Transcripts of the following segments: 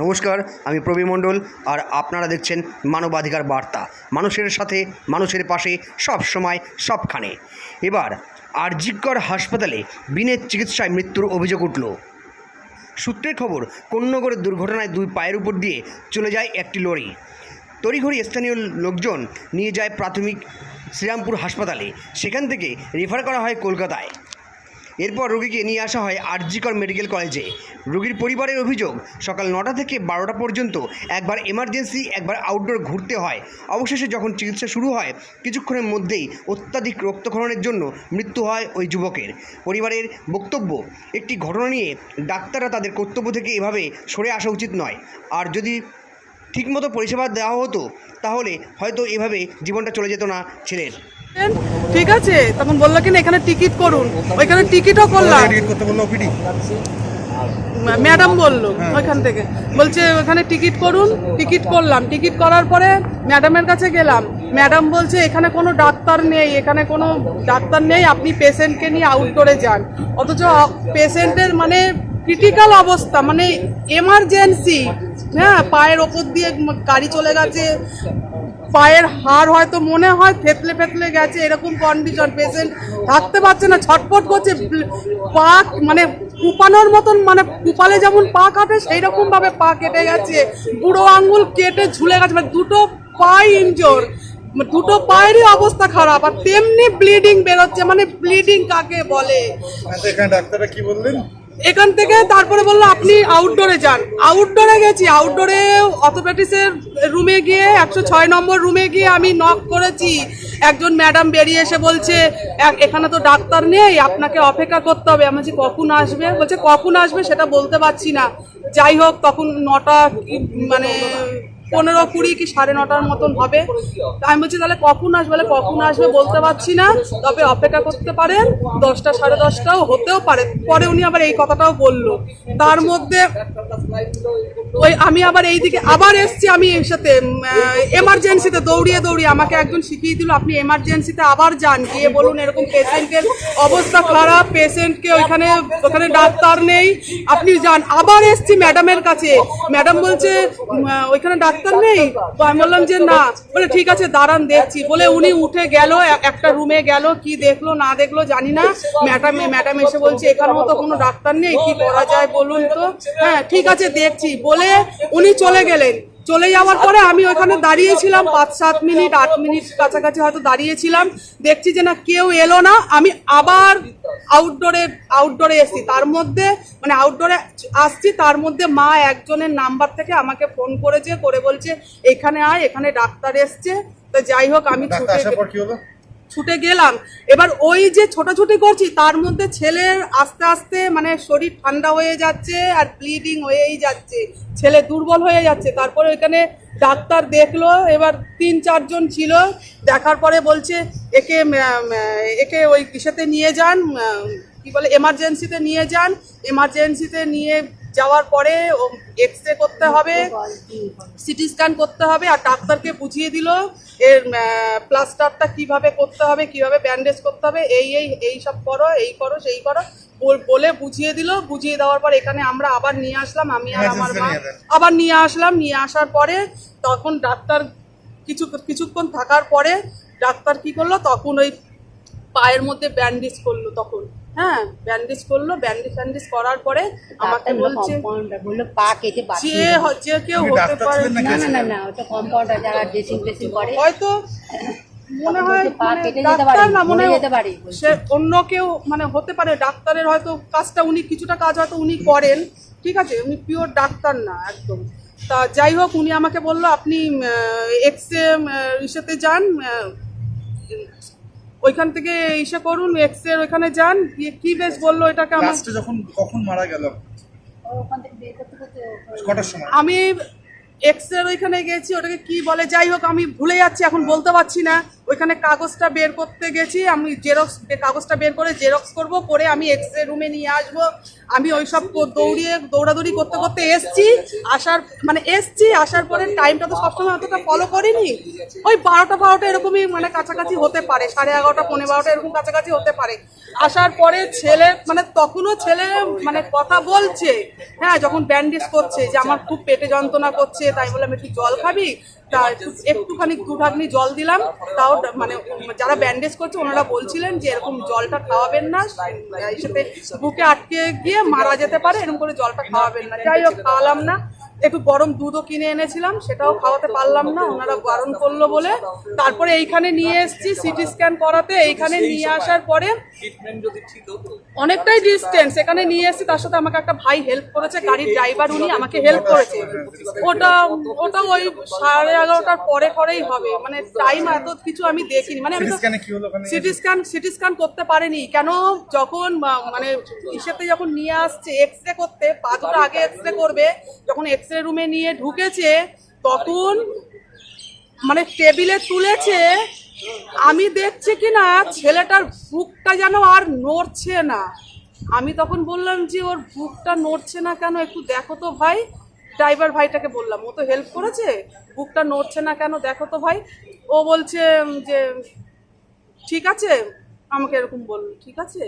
নমস্কার, আমি প্রবীর মণ্ডল আর আপনারা দেখছেন মানবাধিকার বার্তা। মানুষের সাথে, মানুষের পাশে সব সময় সবখানে। এবার, আরজিকর হাসপাতালে বিনের চিকিৎসায় মৃত্যুর অভিযোগ উঠল। সূত্রের খবর, কোন্নগরের দুর্ঘটনায় দুই পায়ের উপর দিয়ে চলে যায় একটি লরি। তড়িঘড়ি স্থানীয় লোকজন নিয়ে যায় প্রাথমিক শ্রীরামপুর হাসপাতালে। সেখান থেকে রেফার করা হয় কলকাতায়। এরপর রোগীকে নিয়ে আসা হয় আরজিকর মেডিকেল কলেজে। রোগীর পরিবারের অভিযোগ, সকাল নটা থেকে বারোটা পর্যন্ত একবার এমার্জেন্সি, একবার আউটডোর ঘুরতে হয়। অবশেষে যখন চিকিৎসা শুরু হয়, কিছুক্ষণের মধ্যেই অত্যাধিক রক্তক্ষরণের জন্য মৃত্যু হয় ওই যুবকের। পরিবারের বক্তব্য, একটি ঘটনা নিয়ে ডাক্তাররা তাদের কর্তব্য থেকে এভাবে সরে আসা উচিত নয়। আর যদি ঠিকমতো পরিষেবা দেওয়া হতো, তাহলে হয়তো এভাবে জীবনটা চলে যেত না ছেলের। ঠিক আছে? তখন বলল কিনা এখানে টিকিট করুন। ওইখানে টিকিটও করলাম। ম্যাডাম বলল ওইখান থেকে। বলছে ওখানে টিকিট করুন। টিকিট করলাম। টিকিট করার পরে ম্যাডামের কাছে গেলাম। ম্যাডাম বলছে এখানে কোনো ডাক্তার নেই এখানে কোনো ডাক্তার নেই। আপনি পেশেন্টকে নিয়ে আউটডোরে যান। অথচ পেশেন্টের মানে ক্রিটিক্যাল অবস্থা মানে এমার্জেন্সি হ্যাঁ পায়ের ওপর দিয়ে গাড়ি চলে গেছে। পায়ের হাড় হয়তো মনে হয় থেতলে ফেতলে গেছে, এরকম কন্ডিশন পেশেন্ট থাকতে পারছে না, ছটপট করছে, পা মানে কুপানোর মতন মানে কুপালে যেমন পা কাটে সেই রকম ভাবে পা কেটে গেছে, বুড়ো আঙ্গুল কেটে ঝুলে গেছে মানে দুটো পাই ইনজোর দুটো পায়েরই অবস্থা খারাপ, আর তেমনি ব্লিডিং বেরোচ্ছে মানে ব্লিডিং কাকে বলে? আচ্ছা এখানে ডাক্তাররা কি বললেন? এখান থেকে তারপরে বলল, আপনি আউটডোরে যান। আউটডোরে গেছি। আউটডোরে অর্থোপেটিক্সের রুমে গিয়ে, একশো ছয় নম্বর রুমে গিয়ে আমি নক করেছি। একজন ম্যাডাম বেরিয়ে এসে বলছে এখানে তো ডাক্তার নেই, আপনাকে অপেক্ষা করতে হবে। আমি বলছি, কখন আসবে? বলছে, কখন আসবে সেটা বলতে পারছি না। যাই হোক, তখন নটা মানে পনেরো কুড়ি কি সাড়ে নটার মতন হবে। আমি বলছি, তাহলে কখন আসবে? কখন আসবে বলতে পারছি না। তবে অপেক্ষা করতে পারেন, দশটা সাড়ে দশটাও হতেও পারে। পরে উনি আবার এই কথাটাও বলল। তার মধ্যে ওই আমি আবার এইদিকে আবার এসছি আমি এর সাথে এমার্জেন্সিতে দৌড়িয়ে দৌড়িয়ে। আমাকে একজন শিখিয়ে দিল, আপনি এমার্জেন্সিতে আবার যান, গিয়ে বলুন এরকম পেশেন্টের অবস্থা খারাপ পেশেন্টকে ওইখানে, ওখানে ডাক্তার নেই, আপনি যান। আবার এসছি ম্যাডামের কাছে। ম্যাডাম বলছে ওইখানে ডাক্তার নেই? তো আমি বললাম যে না। বলে, ঠিক আছে, দাঁড়ান, দেখছি। বলে, উনি উঠে গেল একটা রুমে গেল, কি দেখল, না দেখল, জানি না। ম্যাডাম ম্যাডাম এসে বলছে এখানেও মতো কোনো ডাক্তার নেই, কি করা যায় বলুন তো? হ্যাঁ ঠিক আছে, দেখছি। বলে, উনি চলে গেলেন। চলে যাওয়ার পরে আমি ওখানে দাঁড়িয়েছিলাম পাঁচ সাত মিনিট আট মিনিট কাছাকাছি হয়তো দাঁড়িয়েছিলাম। দেখছি যে না কেউ এলো না। আমি আবার আউটডোরে আউটডোরে এসছি। তার মধ্যে মানে আউটডোরে আসছি তার মধ্যে মা একজনের নাম্বার থেকে আমাকে ফোন করেছে করে বলছে এখানে আয় এখানে ডাক্তার এসছে। তো যাই হোক আমি ছুটে ছুটে গেলাম। এবার ওই যে ছোটাছুটি করছি, তার মধ্যে ছেলের আস্তে আস্তে মানে শরীর ঠান্ডা হয়ে যাচ্ছে আর ব্লিডিং হয়েই যাচ্ছে। ছেলে দুর্বল হয়ে যাচ্ছে। তারপরে ওইখানে ডাক্তার দেখল, এবার তিন চারজন ছিল। দেখার পরে বলছে, একে একে ওই কিসেতে নিয়ে যান কি বলে এমার্জেন্সিতে নিয়ে যান। এমার্জেন্সিতে নিয়ে যাওয়ার পরে এক্স রে করতে হবে সিটি স্ক্যান করতে হবে আর ডাক্তারকে বুঝিয়ে দিল এর প্লাস্টারটা কীভাবে করতে হবে কীভাবে ব্যান্ডেজ করতে হবে এই এই এই সব করো এই করো সেই করো বলে বুঝিয়ে দিল বুঝিয়ে দেওয়ার পর এখানে আমরা আবার নিয়ে আসলাম আমি আর আমার মা আবার নিয়ে আসলাম নিয়ে আসার পরে তখন ডাক্তার কিছু কিছুক্ষণ থাকার পরে ডাক্তার কি করল তখন ওই পায়ের মধ্যে ব্যান্ডেজ করল তখন। হ্যাঁ ব্যান্ডেজ করল ব্যান্ডেজ ফ্যান্ডেজ করার পরে আমাকে বলছে বলল পা কেটে যে যে কেউ হতে পারে না না না না ওটা কম্পাউন্ডার যারা ড্রেসিং ড্রেসিং করে। হয়তো মনে হয় ডাক্তার না মনে হয়। সে অন্য কেউ মানে হতে পারে ডাক্তারের হয়তো কাজটা উনি কিছুটা কাজ হয়তো উনি করেন ঠিক আছে? উনি পিওর ডাক্তার না একদম। তা যাই হোক উনি আমাকে বলল আপনি এক্স রে ইসেতে যান ওইখান থেকে ইসে করুন এক্সের ওইখানে যান গিয়ে কি বেশ বলল এটাকে আমার লাস্টে যখন কখন মারা গেল? কটার সময়? আমি এক্সের ওইখানে গেছি ওটাকে কি বলে? যাই হোক আমি ভুলে যাচ্ছি এখন বলতে পারছি না। ওইখানে কাগজটা বের করতে গেছি, আমি জেরক্স কাগজটা বের করে জেরক্স করব, করে আমি এক্স রে রুমে নিয়ে আসব। আমি ওই সব দৌড়িয়ে, দৌড়াদৌড়ি করতে করতে এসছি, আসার মানে এসছি, আসার পরে টাইমটা তো সবসময় অতটা ফলো করিনি। ওই বারোটা বারোটা এরকমই মানে কাছাকাছি হতে পারে, সাড়ে এগারোটা পনেরো বারোটা এরকম কাছাকাছি হতে পারে। আসার পরে ছেলে মানে তখনও ছেলে মানে কথা বলছে হ্যাঁ যখন ব্যান্ডেজ করছে যে আমার খুব পেটে যন্ত্রণা করছে, তাই বললাম একটু জল খাবি? তা একটুখানি দু ঢাকনি জল দিলাম। তাও মানে যারা ব্যান্ডেজ করছে, ওনারা বলছিলেন যে এরকম জলটা খাওয়াবেন না। সাথে বুকে আটকে গিয়ে মারা যেতে পারে, এরকম করে জলটা খাওয়াবেন না। যাই হোক, খাওয়ালাম না। একটু গরম দুধও কিনে এনেছিলাম সেটাও খাওয়াতে পারলাম না ওনারা বারণ করল বলে। তারপরে এইখানে নিয়ে এসেছি সিটি স্ক্যান করাতে এইখানে নিয়ে আসার পরে অনেকটাই ডিস্টেন্স এখানে নিয়ে এসেছি তার সাথে আমাকে একটা ভাই হেল্প করেছে গাড়ির ড্রাইভার উনি আমাকে হেল্প করেছে। ওটা ওটা ওই সাড়ে এগারোটার পরে পরেই হবে মানে টাইম এত কিছু আমি দেখিনি মানে সিটি স্ক্যানে সিটি স্ক্যান সিটি স্ক্যান করতে পারেনি কেন যখন মানে ইসেতে যখন নিয়ে আসছে এক্স রে করতে পা দুটো আগে এক্স রে করবে যখন এক্স রে রুমে নিয়ে ঢুকেছে, তখন মানে টেবিলে তুলেছে, আমি দেখছি কি না ছেলেটার বুকটা যেন আর নড়ছে না। আমি তখন বললাম যে, ওর বুকটা নড়ছে না কেন? একটু দেখো তো ভাই। ড্রাইভার ভাইটাকে বললাম, ও তো হেল্প করেছে? বুকটা নড়ছে না কেন? দেখো তো ভাই। ও বলছে যে, ঠিক আছে? আমাকে এরকম বলল, ঠিক আছে?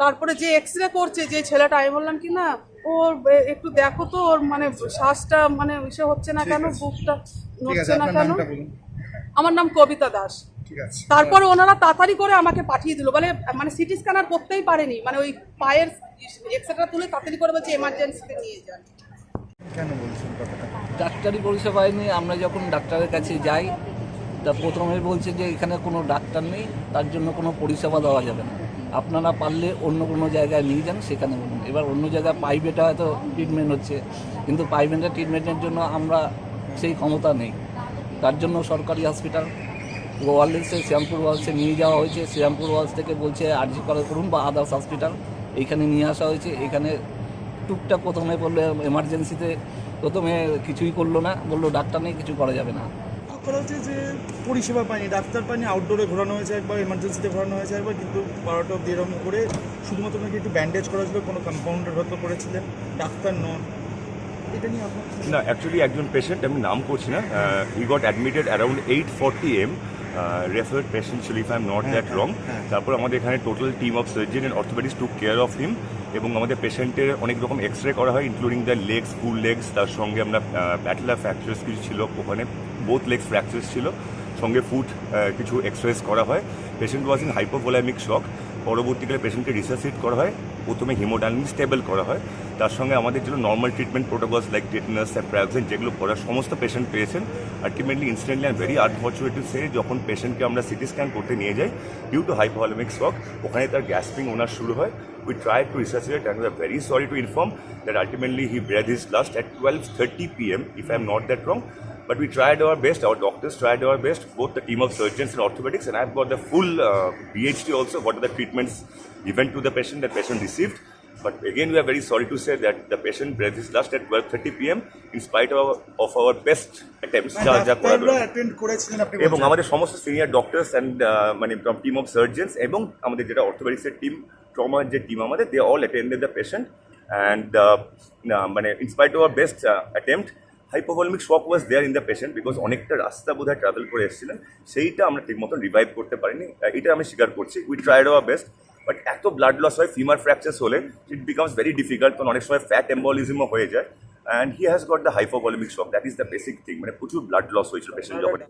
তারপরে যে এক্স রে করছে, যে ছেলেটা, আমি বললাম কি না ওর একটু দেখো তো ওর মানে শ্বাসটা মানে ইসে হচ্ছে না কেন বুকটা নড়ছে না কেন? আমার নাম কবিতা দাস। ঠিক আছে। তারপর ওনারা তাড়াতাড়ি করে আমাকে পাঠিয়ে দিল বলে মানে সিটি স্ক্যানার করতেই পারেনি মানে ওই পায়ের এক্সরেটা তুলে তাড়াতাড়ি করে বলছে এমার্জেন্সিতে নিয়ে যান। কেন বলছেন কথাটা? ডাক্তারি পরিষেবায় নিয়ে আমরা যখন ডাক্তারের কাছে যাই তা প্রথমে বলছে যে এখানে কোনো ডাক্তার নেই তার জন্য কোনো পরিষেবা দেওয়া যাবে না। আপনারা পারলে অন্য কোনো জায়গায় নিয়ে যান, সেখানে বলুন। এবার অন্য জায়গায় প্রাইভেটে হয়তো ট্রিটমেন্ট হচ্ছে, কিন্তু প্রাইভেটে ট্রিটমেন্টের জন্য আমরা সেই ক্ষমতা নেই। তার জন্য সরকারি হসপিটাল ওয়ার্ল্ডসে শ্যামপুর ওয়ার্লসে নিয়ে যাওয়া হয়েছে। শ্যামপুর ওয়ার্লস থেকে বলছে, আরজি করা করুন বা আদার্স হসপিটাল এইখানে নিয়ে আসা হয়েছে। এখানে টুকটাক প্রথমে বলল এমার্জেন্সিতে প্রথমে কিছুই করল না, বলল, ডাক্তার নেই, কিছু করা যাবে না। করা হচ্ছে যে পরিষেবা পাইনি ডাক্তার পাইনি আউটডোরে ঘোরানো হয়েছে একবার এমার্জেন্সিতে ঘোরানো হয়েছে একবার কিন্তু বারোটা অব্দি এরকম করে শুধুমাত্র নাকি একটু ব্যান্ডেজ করা ছিল কোনো কম্পাউন্ডার হয়তো করেছিলেন ডাক্তার নন। না অ্যাকচুয়ালি একজন পেশেন্ট আমি নাম করছি না he got admitted around eight forty AM referred patient ছিল if I am not that wrong তারপর আমাদের এখানে total team of surgeon and orthopaedics took care of him এবং আমাদের পেশেন্টের অনেক রকম এক্স রে করা হয় including the legs full legs তার সঙ্গে আমরা প্যাটলা ফ্র্যাকচার্স কিছু ছিল ওখানে। বোথ লেগস ফ্র্যাকচার্স ছিল। সঙ্গে ফুট কিছু এক্সরেস করা হয়। Patient was in hypovolaemic shock পরবর্তীকালে পেশেন্টকে রিসার্সিট করা হয়। প্রথমে হিমোডাইনামিক স্টেবল করা হয়। তার সঙ্গে আমাদের জন্য normal treatment protocols like tetanus অ্যাপ্রাক্সিন যেগুলো করার সমস্ত পেশেন্ট পেয়েছেন। Ultimately instantly and very unfortunately সে যখন পেশেন্টকে আমরা সিটি স্ক্যান করতে নিয়ে যাই ডিউ টু হাইপোভলিমিক শক ওখানে তার গ্যাসপিং ওনার শুরু হয়। We try to resuscitate and we are very sorry to inform that ultimately he breathed his last at twelve thirty P M if I am not that wrong But we tried our best, our doctors tried our best, both the team of surgeons and orthopedics, and I've got the full uh, BHT also, what are the treatments given to the patient that patient received. But again, we are very sorry to say that the patient breathed his last at 12.30 p.m. in spite of our, of our best attempts. যা এবং। আমাদের সমস্ত senior doctors and মানে team of surgeons এবং আমাদের যেটা অর্থোপেডিক্সের team ট্রমার যে টিম আমাদের they all attended the patient and মানে in spite of best attempt hypovolaemic shock was there in the patient because অনেকটা রাস্তা বোধহয় ট্রাভেল করে এসেছিলেন। সেইটা আমরা ঠিক মতন রিভাইভ করতে পারিনি। এটা আমি স্বীকার করছি। We tried our best but এত ব্লাড লস হয় ফিমার ফ্র্যাকচার্স হলে ইট বিকামস ভেরি ডিফিকাল্ট কারণ অনেক সময় ফ্যাট এম্বলিজমও হয়ে যায়। And he has got the hypovolaemic shock that is the basic thing মানে প্রচুর ব্লাড লস হয়েছিল পেশেন্ট যখন